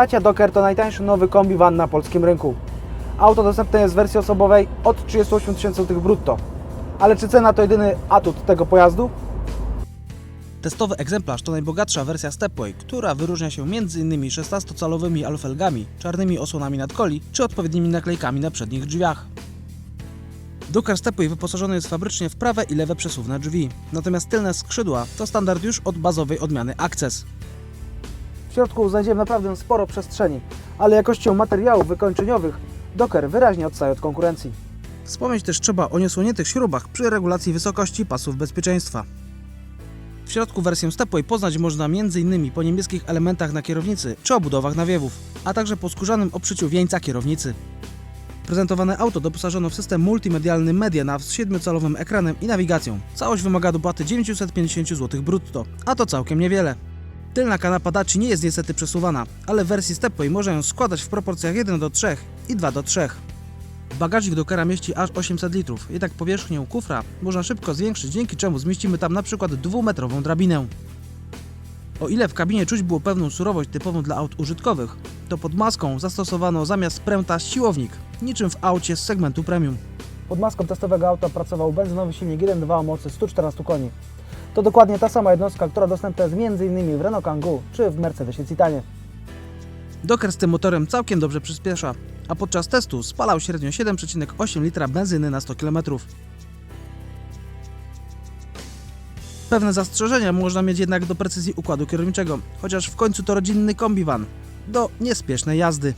Dacia Docker to najtańszy nowy kombi van na polskim rynku. Auto dostępne jest w wersji osobowej od 38 tysięcy złotych brutto. Ale czy cena to jedyny atut tego pojazdu? Testowy egzemplarz to najbogatsza wersja Stepway, która wyróżnia się m.in. 16-calowymi alufelgami, czarnymi osłonami nadkoli czy odpowiednimi naklejkami na przednich drzwiach. Docker Stepway wyposażony jest fabrycznie w prawe i lewe przesuwne drzwi, natomiast tylne skrzydła to standard już od bazowej odmiany Access. W środku znajdziemy naprawdę sporo przestrzeni, ale jakością materiałów wykończeniowych Docker wyraźnie odstaje od konkurencji. Wspomnieć też trzeba o niesłoniętych śrubach przy regulacji wysokości pasów bezpieczeństwa. W środku wersję Stepway poznać można m.in. po niebieskich elementach na kierownicy czy obudowach nawiewów, a także po skórzanym obszyciu wieńca kierownicy. Prezentowane auto doposażono w system multimedialny MediaNav z 7-calowym ekranem i nawigacją. Całość wymaga dopłaty 950 zł brutto, a to całkiem niewiele. Tylna kanapa Daci nie jest niestety przesuwana, ale w wersji Stepway można ją składać w proporcjach 1 do 3 i 2 do 3. Bagażnik Dockera mieści aż 800 litrów, jednak powierzchnię kufra można szybko zwiększyć, dzięki czemu zmieścimy tam na przykład dwumetrową drabinę. O ile w kabinie czuć było pewną surowość typową dla aut użytkowych, to pod maską zastosowano zamiast pręta siłownik, niczym w aucie z segmentu premium. Pod maską testowego auta pracował benzynowy silnik 1.2 o mocy 114 koni. To dokładnie ta sama jednostka, która dostępna jest m.in. w Renault Kangoo czy w Mercedesie Citanie. Docker z tym motorem całkiem dobrze przyspiesza, a podczas testu spalał średnio 7,8 litra benzyny na 100 km. Pewne zastrzeżenia można mieć jednak do precyzji układu kierowniczego, chociaż w końcu to rodzinny kombiwan do niespiesznej jazdy.